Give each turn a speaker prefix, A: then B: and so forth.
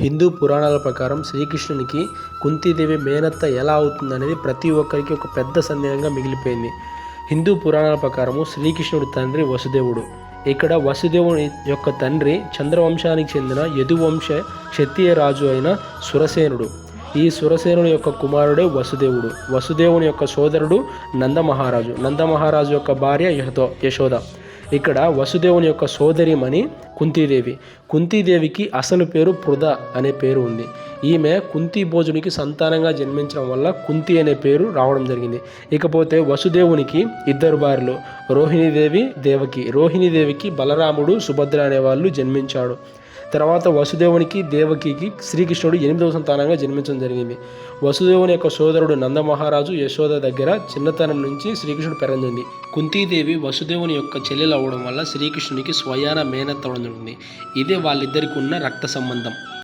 A: హిందూ పురాణాల ప్రకారం శ్రీకృష్ణునికి కుంతీదేవి మేనత్త ఎలా అవుతుందనేది ప్రతి ఒక్కరికి ఒక పెద్ద సందేహంగా మిగిలిపోయింది. హిందూ పురాణాల ప్రకారము శ్రీకృష్ణుడి తండ్రి వసుదేవుడు. ఇక్కడ వసుదేవుని యొక్క తండ్రి చంద్రవంశానికి చెందిన యదువంశ క్షత్రియ రాజు అయిన సురసేనుడు. ఈ సురసేనుని యొక్క కుమారుడే వసుదేవుడు. వసుదేవుని యొక్క సోదరుడు నందమహారాజు. నందమహారాజు యొక్క భార్య యశో యశోద. ఇక్కడ వసుదేవుని యొక్క సోదరిమణి కుంతీదేవి. కుంతీదేవికి అసలు పేరు పృద అనే పేరు ఉంది. ఈమె కుంతి భోజునికి సంతానంగా జన్మించడం వల్ల కుంతి అనే పేరు రావడం జరిగింది. ఇకపోతే వసుదేవునికి ఇద్దరు భార్యలు. రోహిణీదేవి దేవకి. రోహిణీదేవికి బలరాముడు సుభద్ర అనే వాళ్ళు జన్మించాడు. తర్వాత వసుదేవునికి దేవకికి శ్రీకృష్ణుడు ఎనిమిదవ సంతానంగా జన్మించడం జరిగింది. వసుదేవుని యొక్క సోదరుడు నందమహారాజు యశోద దగ్గర చిన్నతనం నుంచి శ్రీకృష్ణుడు పెరగంది కుంతీదేవి వసుదేవుని యొక్క చెల్లెలు అవ్వడం వల్ల శ్రీకృష్ణునికి స్వయాన మేనత్ జరిగింది ఇదే వాళ్ళిద్దరికి ఉన్న రక్త సంబంధం.